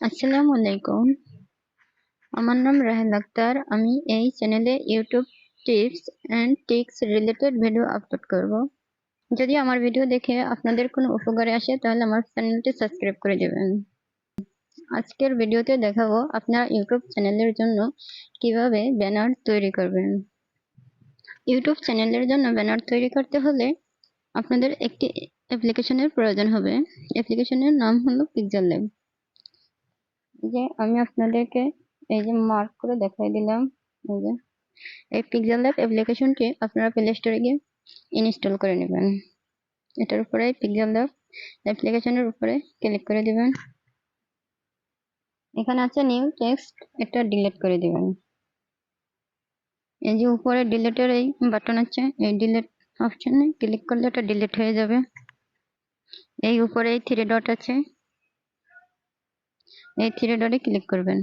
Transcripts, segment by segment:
আসসালামু আলাইকুম। আমার নাম রাহেল আক্তার। আমি এই চ্যানেলে YouTube tips and tricks related video upload করব। যদি আমার ভিডিও দেখে আপনাদের কোনো উপকারে আসে, তাহলে আমার চ্যানেলটি সাবস্ক্রাইব করে দেবেন। আজকের ভিডিওতে দেখাবো আপনার ইউটিউব চ্যানেলের জন্য কীভাবে ব্যানার তৈরি করবেন। ইউটিউব চ্যানেলের জন্য ব্যানার তৈরি করতে হলে আপনাদের একটি অ্যাপ্লিকেশনের প্রয়োজন হবে। অ্যাপ্লিকেশনের নাম হলো পিকজার ল্যাব। যে আমি আপনাদেরকে এই যে মার্ক করে দেখাই দিলাম, এই যে। এই পিক্সেল ল্যাব অ্যাপ্লিকেশনটি আপনারা প্লে স্টোরে গিয়ে ইনস্টল করে নেবেন। এটার উপরে পিক্সেল ল্যাব অ্যাপ্লিকেশনের উপরে ক্লিক করে দিবেন। এখানে আছে নিউ টেক্সট এটা ডিলিট করে দিবেন। এই যে উপরে ডিলিটের এই বাটন আছে, এই ডিলিট অপশনে ক্লিক করলে এটা ডিলিট হয়ে যাবে। এই উপরে এই থ্রি ডট আছে। এই থ্রি ডটে ক্লিক করবেন।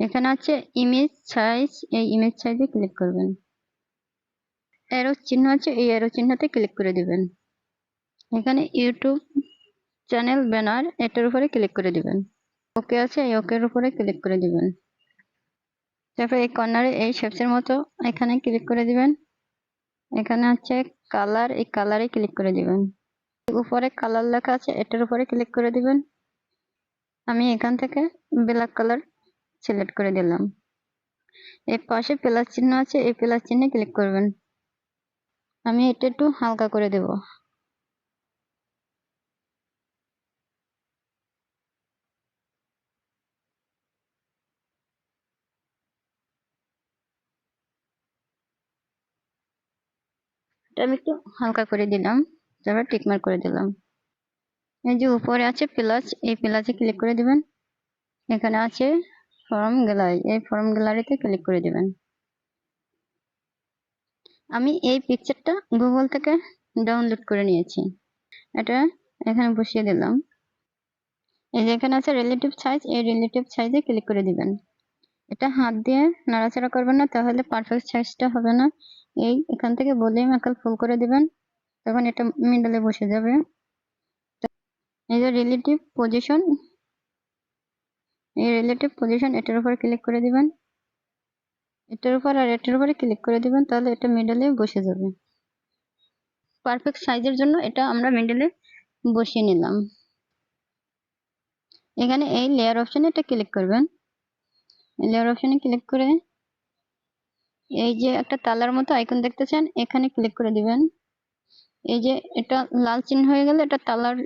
এখানে আছে ইমেজ সাইজ এই ইমেজ সাইজে ক্লিক করবেন। অ্যারো চিহ্ন আছে, এই অ্যারো চিহ্নতে ক্লিক করে দিবেন। এখানে ইউটিউব চ্যানেল ব্যানার এটার উপরে ক্লিক করে দিবেন। ওকে আছে, এই ওকের উপরে ক্লিক করে দিবেন। তারপরে এই কর্নারে এই শেপসের মতো এখানে ক্লিক করে দিবেন। এখানে আছে কালার এই কালারে ক্লিক করে দিবেন। উপরে কালার লেখা আছে, এটার উপরে ক্লিক করে দিবেন। আমি এখান থেকে ব্ল্যাক কালার সিলেক্ট করে দিলাম। এর পাশে প্লাস চিহ্ন আছে, এই প্লাস চিহ্নে ক্লিক করবেন। আমি এটা একটু হালকা করে দেব। আমি একটু হালকা করে দিলাম, তারপর টিকমার করে দিলাম। এই যে উপরে আছে প্লাস এই প্লাসে ক্লিক করে দিবেন। এখানে আছে ফর্ম গ্যালারি এই ফর্ম গ্যালারিতে ক্লিক করে দিবেন। আমি এই পিকচারটা গুগল থেকে ডাউনলোড করে নিয়েছি। এটা এখানে বসিয়ে দিলাম। এই যে এখানে আছে রিলেটিভ সাইজ এই রিলেটিভ সাইজে ক্লিক করে দিবেন। এটা হাত দিয়ে নাড়াচাড়া করবেন না, তাহলে পারফেক্ট সাইজটা হবে না। এই এখান থেকে ভলিউম একাল ফুল করে দিবেন। তখন এটা মিডলে বসে যাবে। এই যে রিলেটিভ পজিশন এই রিলেটিভ পজিশন এটার উপর ক্লিক করে দিবেন। এটার উপর আর এটার উপরে ক্লিক করে দিবেন, তাহলে এটা মিডলে বসে যাবে। পারফেক্ট সাইজের জন্য এটা আমরা মিডলে বসিয়ে নিলাম। এখানে এই লেয়ার অপশনে এটা ক্লিক করবেন। লেয়ার অপশনে ক্লিক করে এই যে একটা তালার মতো আইকন দেখতেছেন এখানে ক্লিক করে দিবেন। এই যে এটা লাল চিহ্ন হয়ে গেলে এটা তালার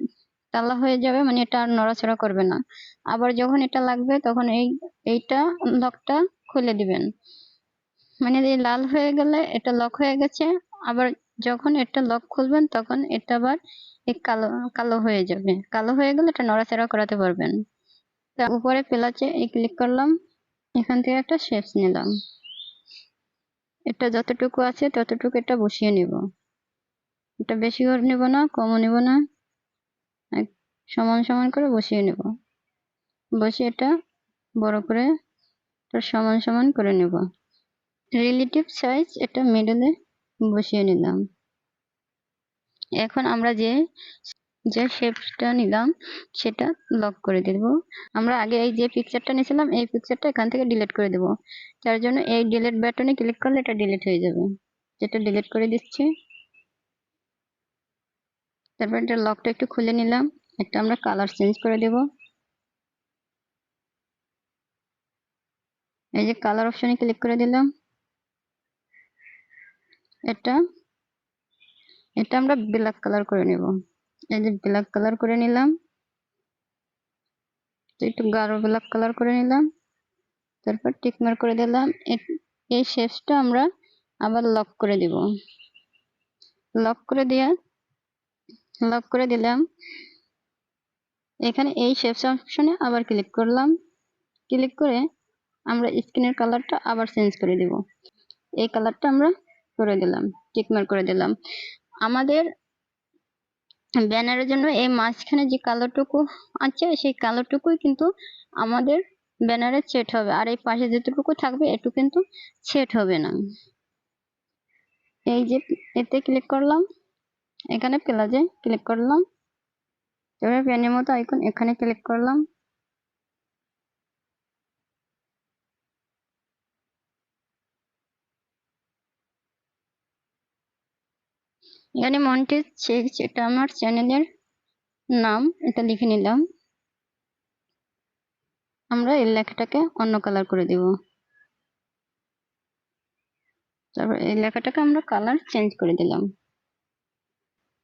তালা হয়ে যাবে মানে এটা আর নড়াচড়া করবে না। আবার যখন এটা লাগবে, তখন এই, এইটা লকটা খুলে দিবেন। মানে এই লাল হয়ে গেলে এটা লক হয়ে গেছে, আবার যখন এটা লক খুলবেন, তখন এটা আবার এই কালো কালো হয়ে যাবে। কালো হয়ে গেলে এটা নড়াচড়া করাতে পারবেন। উপরে পেলাচে এই ক্লিক করলাম, এখান থেকে একটা শেপস নিলাম। এটা যতটুকু আছে ততটুকু এটা বসিয়ে নিব। এটা বেশি করে নিব না, কমও নিব না। সমান সমান করে বসিয়ে নেব। বসিয়ে এটা বড় করে সমান সমান করে নেব। রিলেটিভ সাইজ এটা মিডলে বসিয়ে নিলাম। এখন আমরা যে যে শেপটা নিলাম সেটা লক করে দেব। আমরা আগে এই যে পিকচারটা নিয়েছিলাম, এই পিকচারটা এখান থেকে ডিলিট করে দেব। তার জন্য এই ডিলিট বাটনে ক্লিক করলে এটা ডিলিট হয়ে যাবে। যেটা ডিলিট করে দিচ্ছি। তারপর এটা লকটা একটু খুলে নিলাম। একটা আমরা কালার চেঞ্জ করে দেব। এই যে কালার অপশনে ক্লিক করে দিলাম। এটা এটা আমরা ব্ল্যাক কালার করে নেব। এই যে ব্ল্যাক কালার করে নিলাম। একটু গাঢ় ব্ল্যাক কালার করে নিলাম। তারপর টিকমার করে দিলাম। এই শেপসটা আমরা আবার লক করে দিব। লক করে দিয়ে লক করে দিলাম। এখানে এই শেপস অপশনে আবার ক্লিক করলাম। ক্লিক করে আমরা স্ক্রিনের কালারটা আবার চেঞ্জ করে দিব। এই কালারটা আমরা করে দিলাম টিকমার করে দিলাম। আমাদের ব্যানারের জন্য এই মাঝখানে যে কালোটুকু আছে, সেই কালোটুকুই কিন্তু আমাদের ব্যানারে সেট হবে। আর এই পাশে যেটুকু থাকবে একটু কিন্তু সেট হবে না। এই যে এতে ক্লিক করলাম, এখানে প্লাজে ক্লিক করলাম। এবার পেনের মতো আইকন এখানে ক্লিক করলাম। এখানে মন্টেজ সেটা আমার চ্যানেলের নাম, এটা লিখে নিলাম। আমরা এই লেখাটাকে অন্য কালার করে দিব। তারপর এই লেখাটাকে আমরা কালার চেঞ্জ করে দিলাম।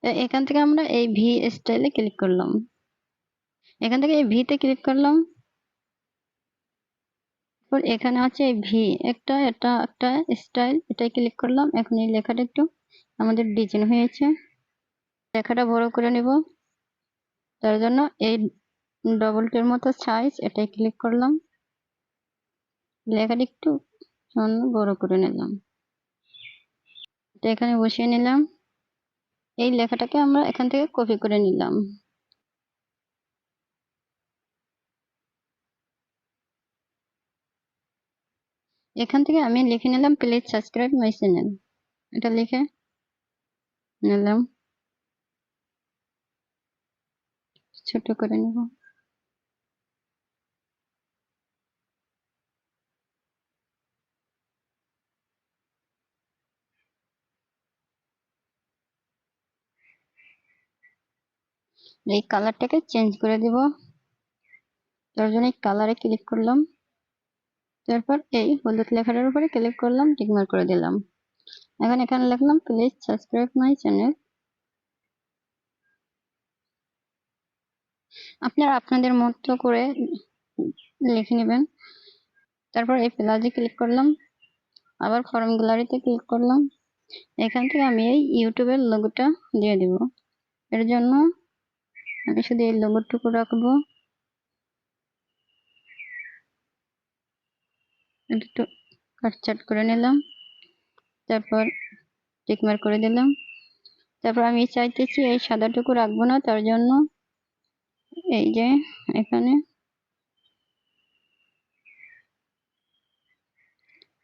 এখান থেকে আমরা এই ভি স্টাইলে ক্লিক করলাম। এখান থেকে এই ভিতে ক্লিক করলাম। এখানে আছে এই ভি একটা, এটা, একটা স্টাইল এটাই ক্লিক করলাম। এখন এই লেখাটা একটু আমাদের ডিজাইন হয়েছে। লেখাটা বড় করে নেব। তার জন্য এই ডবলটির মতো সাইজ এটাই ক্লিক করলাম। লেখাটা একটু বড় করে নিলাম। এটা এখানে বসিয়ে নিলাম। এই লেখাটাকে আমরা এখান থেকে কপি করে নিলাম। এখান থেকে আমি লিখে নিলাম, প্লিজ সাবস্ক্রাইব মাই চ্যানেল। এটা লিখে নিলাম। ছোট করে নেব। এই কালারটাকে চেঞ্জ করে দিব। তার জন্য কালারে ক্লিক করলাম। তারপর এই হলুদ লেখাটার উপরে ক্লিক করলাম টিকমার করে দিলাম। এখন এখানে লিখলাম প্লিজ সাবস্ক্রাইব মাই চ্যানেল আপনারা আপনাদের মতো করে লিখে নেবেন। তারপর এই প্লাজে ক্লিক করলাম। আবার ফর্ম গ্যালারিতে ক্লিক করলাম। এখান থেকে আমি এই ইউটিউবের লোগোটা দিয়ে দিব। এর জন্য আমি শুধু এই লোগোটুকু রাখব। একটু কাটচাট করে নিলাম। তারপর টিকমার করে দিলাম। তারপর আমি চাইতেছি এই সাদাটুকু রাখব না, তার জন্য এই যে এখানে।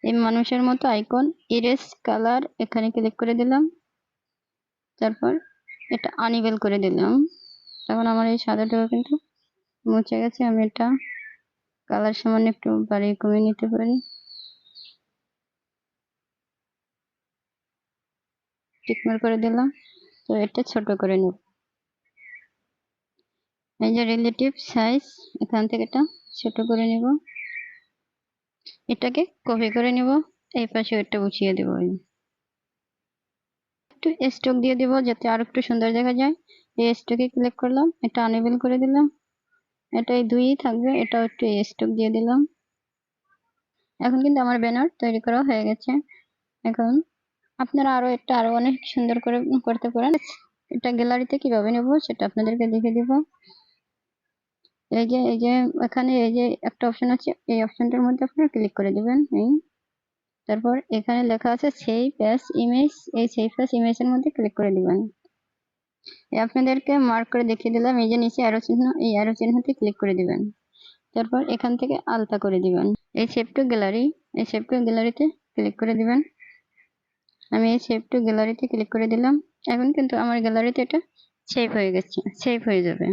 এই মানুষের মতো আইকন ইরেস কালার এখানে ক্লিক করে দিলাম। তারপর এটা আনিবেল করে দিলাম। তখন আমার এই সাদাটুকু কিন্তু মুছে গেছে, আমি এটা কালার সামান্য একটু বাড়িয়ে কমিয়ে নিতে পারি। টিকমার করে দিলাম, তো এটা ছোট করে নেব। এই যে রিলেটিভ সাইজ, এখান থেকে এটা ছোট করে নেব। এটাকে কপি করে নেব, এই পাশে এটা বসিয়ে দেব। একটু স্টক দিয়ে দিব, যাতে আর একটু সুন্দর দেখা যায়। এই ক্লিক করলাম, এটা আনেবল করে দিলাম। এটা এই দুই থাকবে এটাও একটু স্টক দিয়ে দিলাম। এখন কিন্তু আমার ব্যানার তৈরি করা হয়ে গেছে। এখন আপনারা আরও একটা, আরও অনেক সুন্দর করে করতে পারেন। এটা গ্যালারিতে কীভাবে নেব সেটা আপনাদেরকে দেখে দিব। এই যে এই যে, এখানে এই যে একটা অপশন আছে, এই অপশনটার মধ্যে আপনারা ক্লিক করে দিবেন। এই। তারপর এখানে লেখা আছে সেই অ্যাস ইমেজ এই সেভ অ্যাস ইমেজের মধ্যে ক্লিক করে দিবেন। আপনাদেরকে মার্ক করে দেখিয়ে দিলাম, এই যে নিচে আরও চিহ্ন, এই অ্যারো চিহ্নতে ক্লিক করে দিবেন। তারপর এখান থেকে আলতা করে দিবেন। এই সেভ টু গ্যালারি এই সেভ টু গ্যালারিতে ক্লিক করে দিবেন। আমি এই সেভ টু গ্যালারিতে ক্লিক করে দিলাম। এখন কিন্তু আমার গ্যালারিতে এটা সেভ হয়ে গেছে সেভ হয়ে যাবে।